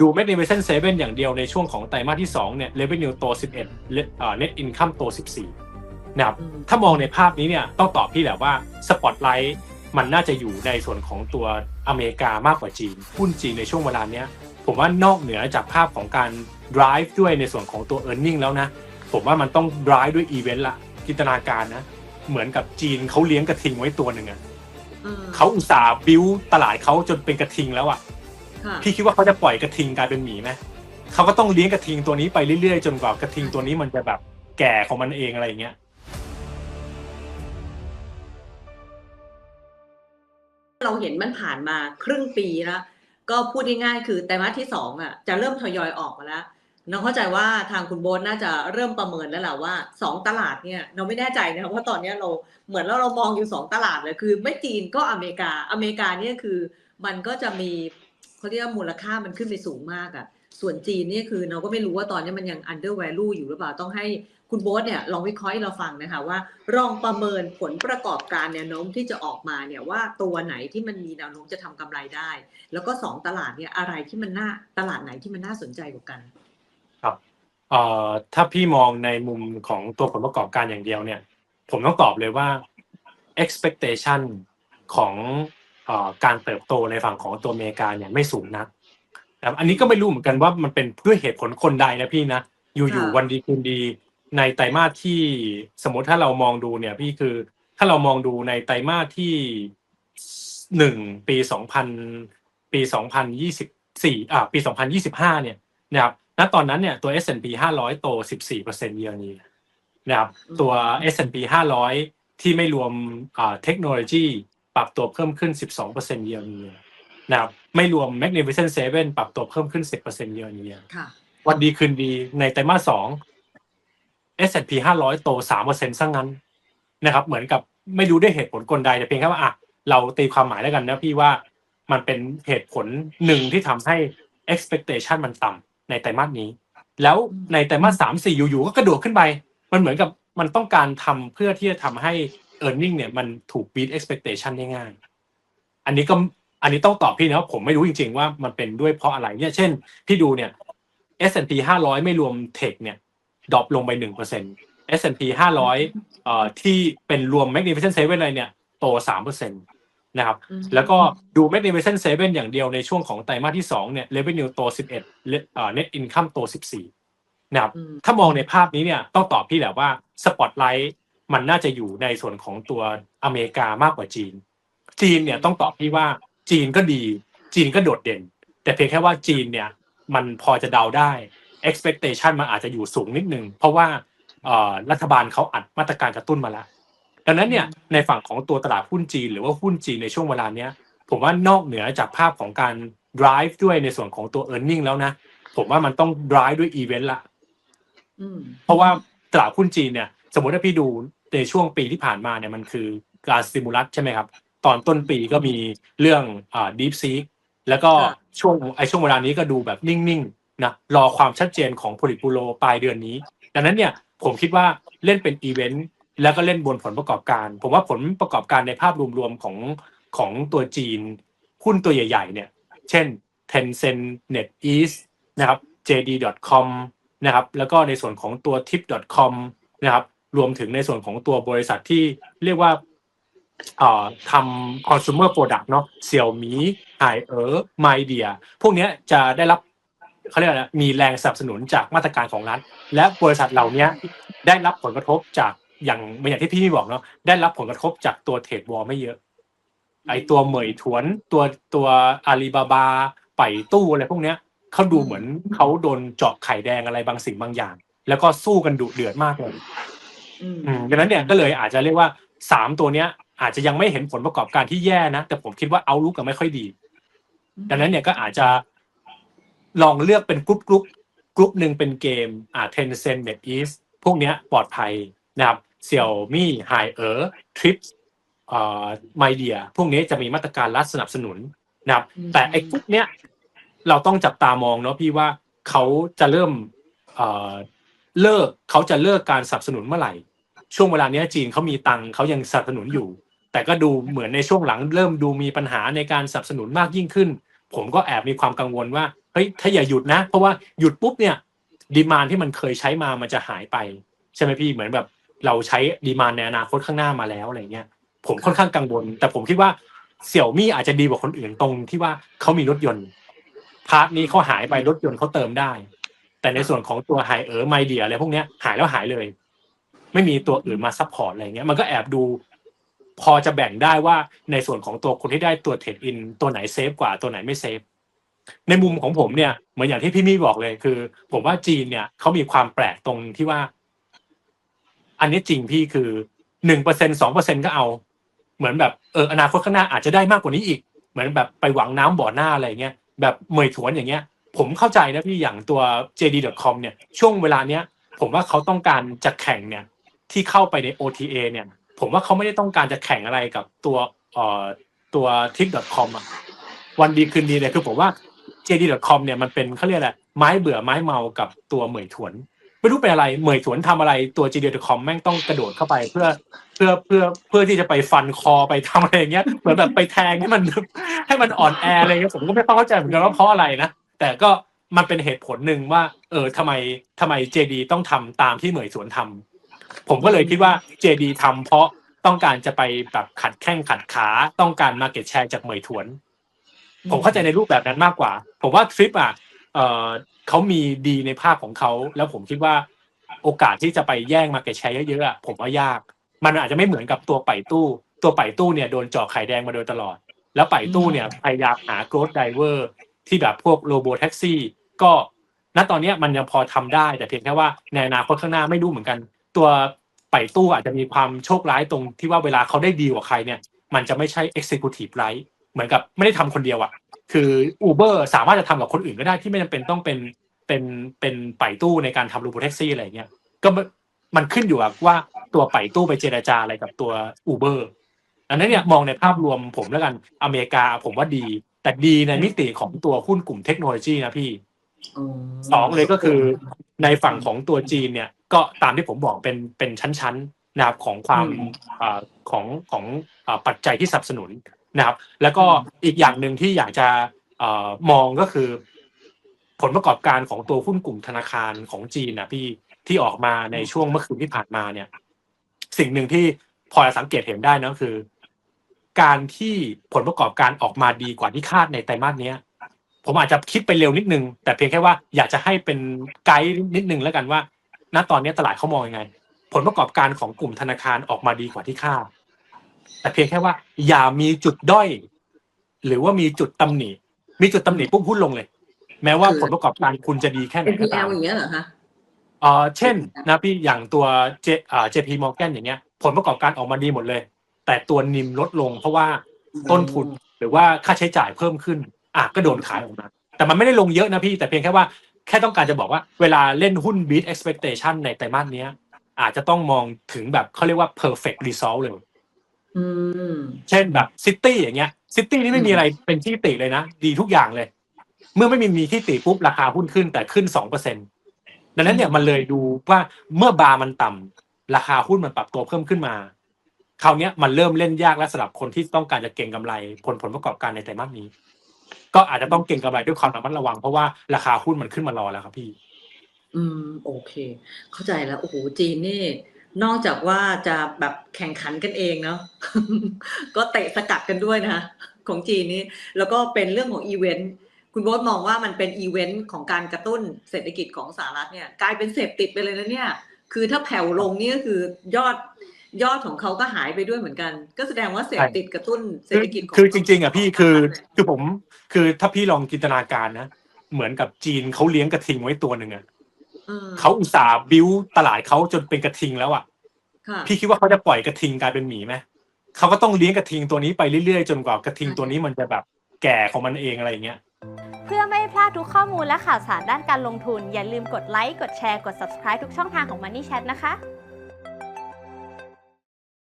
ดู Magnificent Seven อย่างเดียวในช่วงของไตรมาสที่2เนี่ย revenue โต 11เอ่อ net income โต 14 นะครับอืมถ้ามองในภาพนี้เนี่ยต้องตอบพี่แหละว่าสปอตไลท์มันน่าจะอยู่ในส่วนของตัวอเมริกามากกว่าจีนหุ้นจีนในช่วงเวลาเนี้ยผมว่านอกเหนือจากภาพของการ drive ด้วยในส่วนของตัว e a r n i n g แล้วนะ ผมว่ามันต้อง drive ด้วยอีเวนต์ละจินตนาการนะ เหมือนกับจีนเขาเลี้ยงกระทิงไว้ตัวหนึ่งอะอืมเขาอุตส่าห์บิวตลาดเขาจนเป็นกระทิงแล้วอะค่ะ พี่คิดว่าเขาจะปล่อยกระทิงกลายเป็นหมีไหมเขาก็ต้องเลี้ยงกระทิงตัวนี้ไปเรื่อยๆจนกว่ากระทิงตัวนี้มันจะแบบแก่ของมันเองอะไรอย่างเงี้ยเราเห็นมันผ่านมาครึ่งปีแล้วก็พูดง่ายๆคือไตรมาสที่สองอะจะเริ่มทยอยออกมาแล้วน้องเข้าใจว่าทางคุณโบนน่าจะเริ่มประเมินแล้วแหละว่าสองตลาดเนี่ยเราไม่แน่ใจนะครับว่าตอนเนี้ยเราเหมือนแล้วเรามองอยู่สองตลาดเลยคือ ไม่จีนก็อเมริกาอเมริกาเนี่ยคือ มันก็จะมี เขาเรียกว่ามูลค่ามันขึ้นไปสูงมากอะส่วนจีนนี่คือเราก็ไม่รู้ว่าตอนนี้มันยัง under value อยู่หรือเปล่าต้องให้คุณโบ๊ทเนี่ยลองวิเคราะห์ให้เราฟังนะคะว่าลองประเมินผลประกอบการแนวโน้มที่จะออกมาเนี่ยว่าตัวไหนที่มันมีแนวโน้มจะทำกำไรได้ แล้วก็สองตลาดเนี่ยอะไรที่มันน่าตลาดไหนที่มันน่าสนใจกว่ากัน ครับเอ่อถ้าพี่มองในมุมของตัวผลประกอบการอย่างเดียวเนี่ย ผมต้องตอบเลยว่า expectation ของเอ่อ การเติบโตในฝั่งของตัวอเมริกาเนี่ยไม่สูงนักนะครับอันนี้ก็ไม่รู้เหมือนกันว่ามันเป็นด้วยเหตุผลคนใดนะพี่นะอยู่ค่ะๆวันดีคืนดีในไตรมาสที่สมมติถ้าเรามองดูเนี่ยพี่คือถ้าเรามองดูในไตรมาสที่หนึ่งปีสองพันปีสองพันยี่สิบสี่อ่าปีสองพันยี่สิบห้าเนี่ยนะครับณตอนนั้นเนี่ยตัว S&P 500 โต 14เปอร์เซ็นต์เยอนี้นะครับอืมตัว S&P 500 ที่ไม่รวมอ่าเทคโนโลยี ปรับตัวเพิ่มขึ้น 12เปอร์เซ็นต์เยอนี้นะครับไม่รวม Magnificent Seven ปรับตัวเพิ่มขึ้น 10เปอร์เซ็นต์เยอนี้ค่ะวันดีคืนดีในไตรมาสสอง S&P 500 โต3เปอร์เซ็นต์ซะงั้นนะครับ เหมือนกับไม่รู้ด้วยเหตุผลกลใดแต่เพียงแค่ว่าอะเราตีความหมายแล้วกันนะพี่ว่ามันเป็นเหตุผลหนึ่งที่ทำให้ expectation มันต่ำในไตรมาสนี้ แล้วในไตรมาสสามสี่อยู่ๆก็กระโดดขึ้นไป มันเหมือนกับมันต้องการทำเพื่อที่จะทำให้ e a r n i n g เนี่ยมันถูก beat expectation ได้ง่าย อันนี้ก็อันนี้ต้องตอบพี่นะว่าผมไม่รู้จริง ๆ ว่ามันเป็นด้วยเพราะอะไรเนี่ยเช่น พี่ดูเนี่ย S&P 500 ไม่รวมเทคเนี่ยดรอปลงไป 1% S&P 500เอ่อที่เป็นรวม Magnificent Seven เลยเนี่ยโต 3%นะครับอืมแล้วก็ดู Magnificent Seven อย่างเดียวในช่วงของไตรมาสที่ 2 เนี่ย revenue โต 11เอ่อ net income โต 14นะครับอืมถ้ามองในภาพนี้เนี่ยต้องตอบพี่แหละว่าสปอตไลท์ มันน่าจะอยู่ในส่วนของตัวอเมริกามากกว่าจีน จีนเนี่ยต้องตอบพี่ว่าจีนก็ดี จีนก็โดดเด่น แต่เพียงแค่ว่าจีนเนี่ยมันพอจะเดาได้ expectation มันอาจจะอยู่สูงนิดนึง เพราะว่าเอ่อรัฐบาลเขาอัดมาตรการกระตุ้นมาแล้วดังนั้นเนี่ยในฝั่งของตัวตลาดหุ้นจีน หรือว่าหุ้นจีนในช่วงเวลาเนี้ยผมว่านอกเหนือจากภาพของการ drive ด้วยในส่วนของตัว e a r n i n g แล้วนะ ผมว่ามันต้อง drive ด้วยอีเวนต์ละอืมเพราะว่าตลาดหุ้นจีนเนี่ย สมมติถ้าพี่ดู ในช่วงปีที่ผ่านมาเนี่ยมันคือการสติมูลัสใช่ไหมครับ ตอนต้นปีก็มีเรื่องอ่า deep seek แล้วก็ค่ะช่วงไอช่วงเวลานี้ก็ดูแบบนิ่งๆนะรอความชัดเจนของโพลิปูโรปลายเดือนนี้ ดังนั้นเนี่ยผมคิดว่าเล่นเป็นอีเวนต์แล้วก็เล่นบนผลประกอบการ ผมว่าผลประกอบการในภาพรวมๆของของตัวจีนหุ้นตัวใหญ่ ๆ เนี่ย เช่น Tencent NetEase นะครับ JD.com นะครับ แล้วก็ในส่วนของตัว Tip.com นะครับ รวมถึงในส่วนของตัวบริษัทที่เรียกว่าเอ่อทำ consumer product เนาะ Xiaomi h i เออ Midea พวกเนี้ยจะได้รับเขาเรียกนะมีแรงสนับสนุนจากมาตรการของรัฐ และบริษัทเหล่านี้ได้รับผลกระทบจากอย่างอย่างที่พี่บอกเนาะได้รับผลกระทบจากตัวเทรดวอลไม่เยอะ ไอตัวเหมยถวนตัวตัวอาลีบาบาไปตู้อะไรพวกเนี้ยเขาดูเหมือนเขาโดนเจาะไข่แดงอะไรบางสิ่งบางอย่าง แล้วก็สู้กันดุเดือดมากเลย ดังนั้นเนี่ยก็เลยอาจจะเรียกว่าสามตัวเนี้ย อาจจะยังไม่เห็นผลประกอบการที่แย่นะแต่ผมคิดว่าเอาลุกกันไม่ค่อยดี ดังนั้นเนี่ยก็อาจจะลองเลือกเป็นกรุ๊ปกรุ๊ปกรุ๊ปหนึ่งเป็นเกมอ่า Tencent NetEase พวกเนี้ยปลอดภัยนะครับ Xiaomi h i เออ Trip เอ่อ Midea พวกนี้จะมีมาตรการรัฐสนับสนุนนะครับอืมแต่ไอ้กรุ๊ปเนี้ยเราต้องจับตามองเนาะพี่ว่าเขาจะเริ่ม เลิกเขาจะเลิกการสนับสนุนเมื่อไหร่ ช่วงเวลาเนี้ยจีนเขามีตังค์เขายังสนับสนุนอยู่ แต่ก็ดูเหมือนในช่วงหลังเริ่มดูมีปัญหาในการสนับสนุนมากยิ่งขึ้น ผมก็แอบมีความกังวลว่าเฮ้ยฮ้ยถ้าอย่าหยุดนะ เพราะว่าหยุดปุ๊บเนี่ยดีมานที่มันเคยใช้มามันจะหายไป ใช่ไหมพี่เหมือนแบบเราใช้ดีมานในอนาคตข้างหน้ามาแล้วอะไรเงี้ยผมค่อนข้างกังวล แต่ผมคิดว่าเสี่ยวมี่อาจจะดีกว่าคนอื่นตรงที่ว่าเขามีรถยนต์พาร์ทนี้เขาหายไปรถยนต์เขาเติมได้ แต่ในส่วนของตัวไฮเออไมเดียอะไรพวกเนี้ยหายแล้วหายเลย ไม่มีตัวอื่นมาซัพพอร์ตอะไรเงี้ยมันก็แอบดู พอจะแบ่งได้ว่าในส่วนของตัวคนที่ได้ตัวเทรดอินตัวไหนเซฟกว่าตัวไหนไม่เซฟในมุมของผมเนี่ยเหมือนอย่างที่พี่มี่บอกเลยคือ ผมว่าจีนเนี่ยเขามีความแปลกตรงที่ว่า อันนี้จริงพี่คือหนึ่งเปอร์เซ็นสองเปอร์เซ็นก็เอา เหมือนแบบเอออนาคตข้างหน้าอาจจะได้มากกว่านี้อีก เหมือนแบบไปหวังน้ำบ่อหน้าอะไรเงี้ยแบบเหมยถวนอย่างเงี้ย ผมเข้าใจนะพี่อย่างตัว JD.com เนี่ยช่วงเวลาเนี้ย ผมว่าเขาต้องการจะแข่งเนี่ยที่เข้าไปใน OTA เนี่ย ผมว่าเขาไม่ได้ต้องการจะแข่งอะไรกับตัวเอ่อตัว tip.com อะวันดีคืนดีเนี่ยคือผมว่า JD.com เนี่ยมันเป็นเขาเรียกอะไรไม้เบื่อไม้เมากับตัวเหมยถวนไม่รู้เป็นอะไรเหมยถวนทำอะไรตัว JD.com แม่งต้องกระโดดเข้าไปเพื่อเพื่อเพื่อเพื่อที่จะไปฟันคอไปทำอะไรอย่างเงี้ยเหมือนแบบไปแทงให้มันให้มันอ่อนแออะไรเงี้ยผมก็ไม่เข้าใจเหมือนกันว่าเพราะอะไรนะ แต่ก็มันเป็นเหตุผลหนึ่งว่า เออทำไมทำไม JD ต้องทำตามที่เหมยสวนทำผมก็เลยคิดว่า JD ทำเพราะต้องการจะไปแบบขัดแข้งขัดขาต้องการมาเก็ตแชร์จากเหมยถวน ผมเข้าใจในรูปแบบนั้นมากกว่า ผมว่าทริปอะเออเขามีดีในภาพของเขาแล้วผมคิดว่าโอกาสที่จะไปแย่งมาเก็ตแชร์เยอะๆอะผมว่ายาก มันอาจจะไม่เหมือนกับตัวไป่ตู้ ตัวไป่ตู้เนี่ยโดนเจาะไข่แดงมาโดยตลอด แล้วไป่ตู้เนี่ยพยายามหาโกรดไดเวอร์ ที่แบบพวกโรโบแท็กซี่ก็ณตอนนี้มันยังพอทำได้ แต่เพียงแค่ว่าในอนาคตข้างหน้าไม่รู้เหมือนกัน ตัวไป่ตู้อาจจะมีความโชคร้ายตรงที่ว่าเวลาเขาได้ดีกว่าใครเนี่ยมันจะไม่ใช่ executive right เหมือนกับไม่ได้ทำคนเดียวอะคือ Uber สามารถจะทำกับคนอื่นก็ได้ที่ไม่จำเป็นต้องเป็นเป็นเป็นไป่ตู้ในการทำรูบูแท็กซี่อะไรเงี้ยก็มันขึ้นอยู่กับว่าตัวไป่ตู้ไปเจรจาอะไรกับตัว Uber อันนั้นเนี่ยมองในภาพรวมผมแล้วกันอเมริกาผมว่าดี แต่ดีในมิติของตัวหุ้นกลุ่มเทคโนโลยีนะพี่สองเลยก็คือในฝั่งของตัวจีนเนี่ยก็ตามที่ผมบอกเป็นเป็นชั้นๆนะครับของความอืมอ่าของของอ่าปัจจัยที่สนับสนุนนะครับ แล้วก็อีกอย่างหนึ่งที่อยากจะเอ่อมองก็คือ ผลประกอบการของตัวหุ้นกลุ่มธนาคารของจีนนะพี่ที่ออกมาในช่วงเมื่อคืนที่ผ่านมาเนี่ย สิ่งหนึ่งที่พอจะสังเกตเห็นได้นะคือ การที่ผลประกอบการออกมาดีกว่าที่คาดในไตรมาสเนี้ยผมอาจจะคิดไปเร็วนิดนึง แต่เพียงแค่ว่าอยากจะให้เป็นไกด์นิดนึงแล้วกันว่า ณตอนนี้ตลาดเขามองยังไง ผลประกอบการของกลุ่มธนาคารออกมาดีกว่าที่คาดแต่เพียงแค่ว่า อย่ามีจุดด้อย หรือว่ามีจุดตำหนิ มีจุดตำหนิปุ๊บหุ้นลงเลย แม้ว่าคือผลประกอบการคุณจะดีแค่ไหนก็ตาม NPL อย่างเงี้ยเหรอคะเออเช่นนะพี่อย่างตัวเจอ่า JP Morgan อย่างเงี้ย ผลประกอบการออกมาดีหมดเลย แต่ตัวนิมลดลงเพราะว่าต้นทุนหรือว่าค่าใช้จ่ายเพิ่มขึ้นอะก็โดนขายออกมาแต่มันไม่ได้ลงเยอะนะพี่ แต่เพียงแค่ว่าแค่ต้องการจะบอกว่าเวลาเล่นหุ้น beat expectation ในไตรมาสเนี้ย อาจจะต้องมองถึงแบบเขาเรียกว่า perfect result เลยอืมเช่นแบบซิตี้อย่างเงี้ยซิตี้นี่ไม่มีอะไรเป็นที่ติเลยนะ ดีทุกอย่างเลย เมื่อไม่มีมีที่ติปุ๊บราคาหุ้นขึ้นแต่ขึ้นสองเปอร์เซ็นดังนั้นเนี่ยมันเลยดูว่าเมื่อบาร์มันต่ำราคาหุ้นมันปรับตัวเพิ่มขึ้นมา คราวนี้มันเริ่มเล่นยากแล้วสำหรับคนที่ต้องการจะเก็งกำไรผลผลประกอบการในไตรมาสนี้ ก็อาจจะต้องเก็งกำไรด้วยความระมัดระวังเพราะว่าราคาหุ้นมันขึ้นมารอแล้วครับพี่ อืมโอเค เข้าใจแล้วโอ้โหจีนนี่นอกจากว่าจะแบบแข่งขันกันเองเนาะก็เตะสกัดกันด้วยนะของจีนนี่แล้วก็เป็นเรื่องของอีเวนต์คุณโบ๊ทมองว่ามันเป็นอีเวนต์ของการกระตุ้นเศรษฐกิจของสหรัฐเนี่ย กลายเป็นเสพติดไปเลยนะเนี่ย คือถ้าแผ่วลงนี่ก็คือยอด ยอดของเขาก็หายไปด้วยเหมือนกัน ก็แสดงว่าเสพติดกระตุ้นเศรษฐกิจของคือจริง ๆอะพี่คือคือผม คือถ้าพี่ลองจินตนาการนะเหมือนกับจีนเขาเลี้ยงกระทิงไว้ตัวหนึ่งอะออเขาอุตส่าห์บิ้วตลาดเขาจนเป็นกระทิงแล้วอะค่ะพี่คิดว่าเขาจะปล่อยกระทิงกลายเป็นหมีไหมเขาก็ต้องเลี้ยงกระทิงตัวนี้ไปเรื่อยๆ จนกว่ากระทิงตัวนี้มันจะแบบแก่ของมันเองอะไรอย่างเงี้ยเพื่อไม่ให้พลาดทุกข้อมูลและข่าวสารด้านการลงทุน อย่าลืมกดไลค์กดแชร์กด subscribe ทุกช่องทางของ Money Chat นะคะ